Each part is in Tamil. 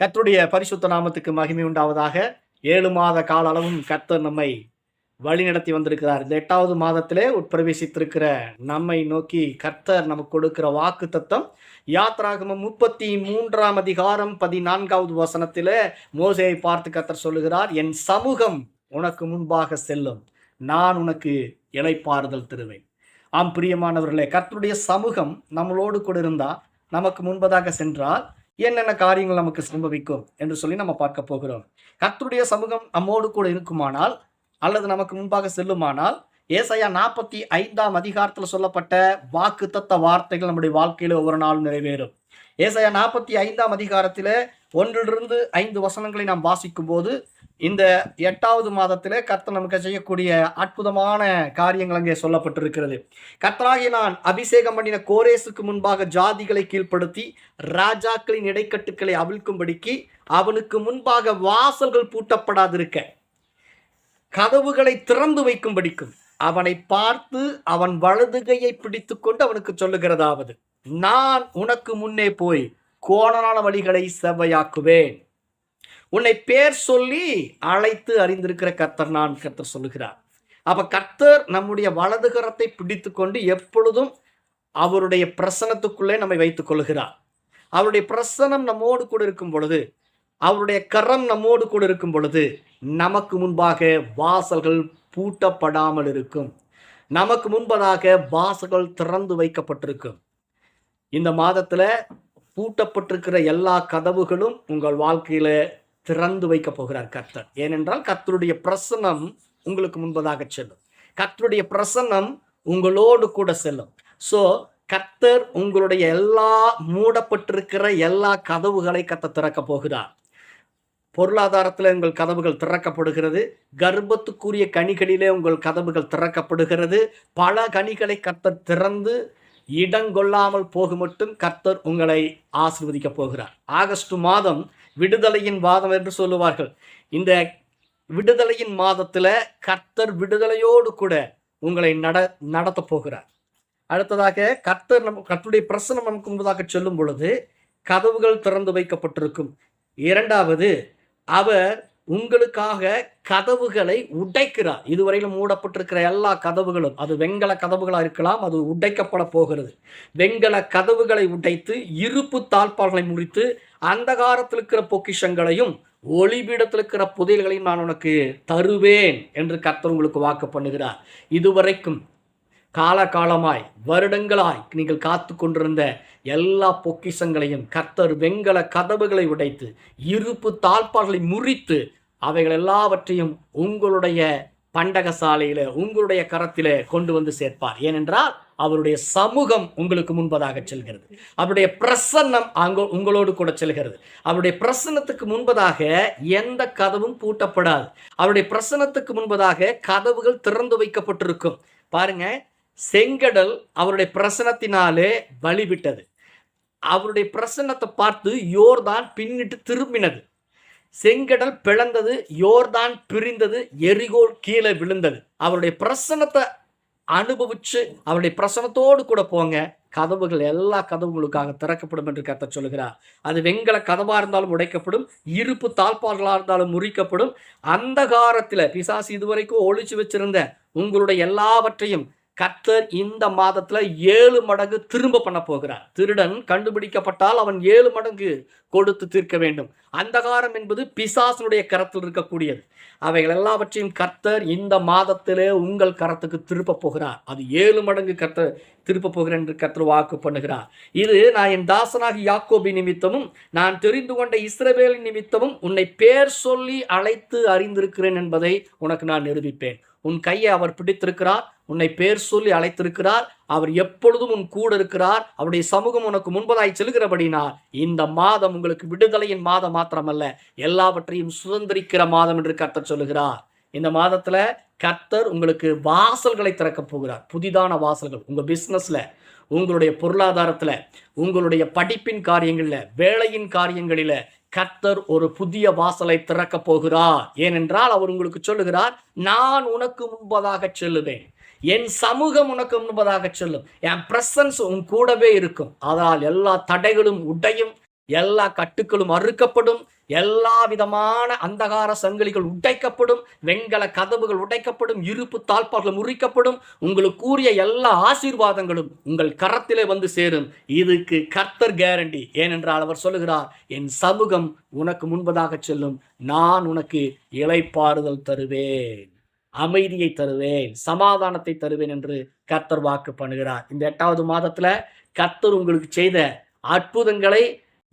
கர்த்தருடைய பரிசுத்த நாமத்துக்கு மகிமை உண்டாவதாக. ஏழு மாத கால அளவும் கர்த்தர் நம்மை வழிநடத்தி வந்திருக்கிறார். இந்த எட்டாவது மாதத்திலே உட்பிரவேசித்திருக்கிற நம்மை நோக்கி கர்த்தர் நமக்கு கொடுக்கிற வாக்கு தத்தம் யாத்ராகமம் முப்பத்தி மூன்றாம் அதிகாரம் பதினான்காவது வசனத்திலே மோசையை பார்த்து கர்த்தர் சொல்லுகிறார் என் சமூகம் உனக்கு முன்பாக செல்லும். நான் உனக்கு இலைப்பாறுதல் தருவேன். ஆம் பிரியமானவர்களே கர்த்தருடைய சமூகம் நம்மளோடு கூட இருந்தால் நமக்கு முன்பதாக சென்றால் என்னென்ன காரியங்கள் நமக்கு சம்பவிக்கும் என்று சொல்லி நம்ம பார்க்க போகிறோம். கர்த்தருடைய சமூகம் நம்மோடு கூட இருக்குமானால் அல்லது நமக்கு முன்பாக செல்லுமானால் ஏசையா நாற்பத்தி ஐந்தாம் அதிகாரத்தில் சொல்லப்பட்ட வாக்கு தத்த வார்த்தைகள் நம்முடைய வாழ்க்கையில் ஒவ்வொரு நாளும் நிறைவேறும். ஏசையா நாற்பத்தி ஐந்தாம் அதிகாரத்தில் ஒன்றிலிருந்து ஐந்து வசனங்களை நாம் வாசிக்கும் போது இந்த எட்டாவது மாதத்திலே கர்த்தர் நமக்கு செய்யக்கூடிய அற்புதமான காரியங்கள் அங்கே சொல்லப்பட்டிருக்கிறது. கர்த்தராகி நான் அபிஷேகம் பண்ணின கோரேசுக்கு முன்பாக ஜாதிகளை கீழ்ப்படுத்தி ராஜாக்களின் இடைக்கட்டுக்களை அவிழ்க்கும்படிக்கு அவனுக்கு முன்பாக வாசல்கள் பூட்டப்படாதிருக்க கதவுகளை திறந்து வைக்கும்படிக்கும் அவனை பார்த்து அவன் வலதுகையை பிடித்துக்கொண்டு அவனுக்கு சொல்லுகிறதாவது நான் உனக்கு முன்னே போய் கோணலான வழிகளை செவ்வையாக்குவேன். உன்னை பேர் சொல்லி அழைத்து அறிந்திருக்கிற கர்த்தர் நான் கர்த்தர் சொல்லுகிறார். அப்ப கர்த்தர் நம்முடைய வலதுகரத்தை பிடித்து கொண்டு எப்பொழுதும் அவருடைய பிரசனத்துக்குள்ளே நம்மை வைத்துக் கொள்கிறார். அவருடைய பிரசனம் நம்மோடு கூட இருக்கும் பொழுது அவருடைய கரம் நம்மோடு கூட இருக்கும் பொழுது நமக்கு முன்பாக வாசல்கள் பூட்டப்படாமல் இருக்கும். நமக்கு முன்பதாக வாசல்கள் திறந்து வைக்கப்பட்டிருக்கும். இந்த மாதத்துல பூட்டப்பட்டிருக்கிற எல்லா கதவுகளும் உங்கள் வாழ்க்கையில திறந்து வைக்க போகிறார் கர்த்தர். ஏனென்றால் கர்த்தருடைய பிரசனம் உங்களுக்கு முன்பதாக செல்லும். கர்த்தருடைய பிரசன்னம் உங்களோடு கூட செல்லும். ஸோ கர்த்தர் உங்களுடைய எல்லா மூடப்பட்டிருக்கிற எல்லா கதவுகளை கத்த திறக்க போகிறார். பொருளாதாரத்தில் உங்கள் கதவுகள் திறக்கப்படுகிறது. கர்ப்பத்துக்குரிய கனிகளிலே உங்கள் கதவுகள் திறக்கப்படுகிறது. பல கனிகளை கர்த்தர் திறந்து இடங்கொள்ளாமல் போக மட்டும் கர்த்தர் உங்களை ஆசிர்வதிக்க போகிறார். ஆகஸ்ட் மாதம் விடுதலையின் மாதம் என்று சொல்லுவார்கள். இந்த விடுதலையின் மாதத்தில் கர்த்தர் விடுதலையோடு கூட உங்களை நட நடத்த போகிறார். அடுத்ததாக கர்த்தர் நம் கர்த்தருடைய பிரசனம் நமக்கு முன்பதாக சொல்லும் பொழுது கதவுகள் திறந்து வைக்கப்பட்டிருக்கும். இரண்டாவது அவர் உங்களுக்காக கதவுகளை உடைக்கிறார். இதுவரையிலும் மூடப்பட்டிருக்கிற எல்லா கதவுகளும் அது வெண்கல கதவுகளாக இருக்கலாம் அது உடைக்கப்பட போகிறது. வெங்கல கதவுகளை உடைத்து இருப்பு தாழ்பால்களை முறித்து அந்தகாரத்தில் இருக்கிற பொக்கிஷங்களையும் ஒளிபீடத்தில் இருக்கிற புதையல்களையும் நான் உனக்கு தருவேன் என்று கர்த்தர் உங்களுக்கு வாக்கு பண்ணுகிறார். இதுவரைக்கும் காலகாலமாய் வருடங்களாய் நீங்கள் காத்து கொண்டிருந்த எல்லா பொக்கிஷங்களையும் கர்த்தர் வெங்கல கதவுகளை உடைத்து இருப்பு தாழ்பால்களை முறித்து அவைகள் எல்லாவற்றையும் உங்களுடைய பண்டகசாலையில் உங்களுடைய கரத்தில் கொண்டு வந்து சேர்ப்பார். ஏனென்றால் அவருடைய சமூகம் உங்களுக்கு முன்பதாக செல்கிறது. அவருடைய பிரசன்னம் அங்க உங்களோடு கூட செல்கிறது. அவருடைய பிரசன்னத்துக்கு முன்பதாக எந்த கதவும் பூட்டப்படாது. அவருடைய பிரசன்னத்துக்கு முன்பதாக கதவுகள் திறந்து வைக்கப்பட்டிருக்கும். பாருங்க செங்கடல் அவருடைய பிரசனத்தினாலே வழிவிட்டது. அவருடைய பிரசன்னத்தை பார்த்து யோர்தான் பின்னிட்டு திரும்பினது. செங்கடல் பிளந்தது யோர்தான் பிரிந்தது எரிகோல் கீழே விழுந்தது. அவருடைய பிரசனத்தை அனுபவிச்சு அவருடைய பிரசனத்தோடு கூட போங்க. கதவுகள் எல்லா கதவுகளுக்காக திறக்கப்படும் என்று கத்த சொல்லுகிறார். அது வெங்கல கதவாக இருந்தாலும் உடைக்கப்படும் இருப்பு தாழ்பால்களா இருந்தாலும் முறிக்கப்படும். அந்த காரத்தில் பிசாசு இதுவரைக்கும் ஒழிச்சு வச்சிருந்த உங்களுடைய எல்லாவற்றையும் கர்த்தர் இந்த மாதத்தில் ஏழு மடங்கு திரும்ப பண்ண போகிறார். திருடன் கண்டுபிடிக்கப்பட்டால் அவன் ஏழு மடங்கு கொடுத்து தீர்க்க வேண்டும். அந்தகாரம் என்பது பிசாசனுடைய கரத்தில் இருக்கக்கூடியது. அவைகள் எல்லாவற்றையும் கர்த்தர் இந்த மாதத்திலே உங்கள் கரத்துக்கு திருப்ப போகிறார். அது ஏழு மடங்கு கர்த்தர் திருப்ப போகிறேன் என்று கர்த்தர் வாக்கு பண்ணுகிறார். இது நான் என் தாசனாகி யாக்கோபி நிமித்தமும் நான் தெரிந்து கொண்ட இஸ்ரவேலின் நிமித்தமும் உன்னை பேர் சொல்லி அழைத்து அறிந்திருக்கிறேன் என்பதை உனக்கு நான் நிரூபிப்பேன். உன் கையை அவர் பிடித்திருக்கிறார் உன்னை பேர் சொல்லி அழைத்திருக்கிறார் அவர் எப்பொழுதும் உன் கூட இருக்கிறார் அவருடைய சமூகம் உனக்கு முன்பதாய் செல்கிறபடினால் இந்த மாதம் உங்களுக்கு விடுதலையின் மாதம் மாத்திரமல்ல எல்லாவற்றையும் சுதந்திரிக்கிற மாதம் என்று கர்த்தர் சொல்லுகிறார். இந்த மாதத்துல கர்த்தர் உங்களுக்கு வாசல்களை திறக்கப் போகிறார் புதிதான வாசல்கள். உங்க பிசினஸ்ல உங்களுடைய பொருளாதாரத்துல உங்களுடைய படிப்பின் காரியங்களில் வேலையின் காரியங்களில கர்த்தர் ஒரு புதிய வாசலை திறக்கப் போகிறார். ஏனென்றால் அவர் உங்களுக்கு சொல்லுகிறார் நான் உனக்கு முன்பதாக செல்லுவேன். என் சமூகம் உனக்கு முன்பதாக செல்லும். என் பிரசன்ஸ் உன் கூடவே இருக்கும். அதனால் எல்லா தடைகளும் உடையும். எல்லா கட்டுக்களும் அறுக்கப்படும் எல்லா விதமான அந்தகார சங்கிலிகள் உடைக்கப்படும் வெண்கல கதவுகள் உடைக்கப்படும் இருப்பு தாழ்பார்கள் முறிக்கப்படும் உங்களுக்கு கூறிய எல்லா ஆசீர்வாதங்களும் உங்கள் கரத்திலே வந்து சேரும். இதுக்கு கர்த்தர் கேரண்டி ஏனென்றால் அவர் சொல்லுகிறார் என் சமூகம் உனக்கு முன்பதாக செல்லும். நான் உனக்கு இலைப்பாறுதல் தருவேன். அமைதியை தருவேன். சமாதானத்தை தருவேன் என்று கர்த்தர் வாக்கு பண்ணுகிறார். இந்த எட்டாவது மாதத்துல கர்த்தர் உங்களுக்கு செய்த அற்புதங்களை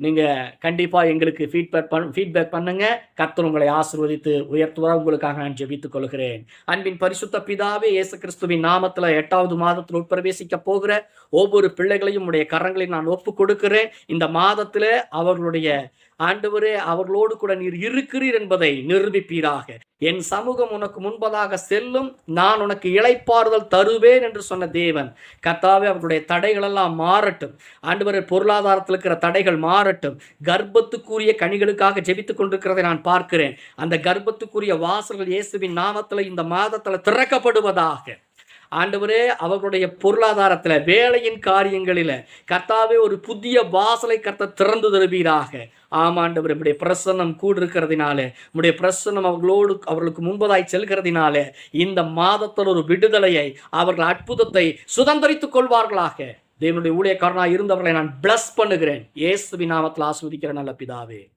நீங்கள் கண்டிப்பாக எங்களுக்கு ஃபீட்பேக் பண் ஃபீட்பேக் பண்ணுங்க. கர்த்தர் உங்களை ஆசிர்வதித்து உயர்த்துவதா உங்களுக்காக நான் ஜெபித்துக் கொள்கிறேன். அன்பின் பரிசுத்த பிதாவே இயேசு கிறிஸ்துவின் நாமத்தில் எட்டாவது மாதத்தில் உட்பிரவேசிக்க போகிற ஒவ்வொரு பிள்ளைகளையும் உடைய கரங்களை நான் ஒப்பு கொடுக்கிறேன். இந்த மாதத்தில் அவர்களுடைய ஆண்டவரே அவர்களோடு கூட நீர் இருக்கிறீர் என்பதை நிரூபிப்பீராக. என் சமூகம் உனக்கு முன்பதாக செல்லும் நான் உனக்கு இளைப்பாறுதல் தருவேன் என்று சொன்ன தேவன். கத்தாவே அவர்களுடைய தடைகள் எல்லாம் மாறட்டும். ஆண்டவரே பொருளாதாரத்தில் இருக்கிற தடைகள் மாறட்டும். கர்ப்பத்துக்குரிய கனிகளுக்காக ஜெபித்து கொண்டிருக்கிறதை நான் பார்க்கிறேன். அந்த கர்ப்பத்துக்குரிய வாசல்கள் இயேசுவின் நாமத்தில் இந்த மாதத்தில் திறக்கப்படுவதாக. ஆண்டவரே அவர்களுடைய பொருளாதாரத்துல வேலையின் காரியங்களில கர்த்தாவே ஒரு புதிய வாசலை கர்த்த திறந்து தருவீராக. ஆமாண்டவர் நம்முடைய பிரசன்னம் கூடிருக்கிறதுனால உடைய பிரசன்னம் அவர்களோடு அவர்களுக்கு முன்பதாய் செல்கிறதுனால இந்த மாதத்தில் ஒரு விடுதலையை அவர்கள் அற்புதத்தை சுதந்திரித்துக் கொள்வார்களாக. தேவனுடைய ஊழியக்காரனாக இருந்தவர்களை நான் பிளஸ் பண்ணுகிறேன். ஏசு நாமத்தில் ஆஸ்வதிக்கிற நல்ல பிதாவே.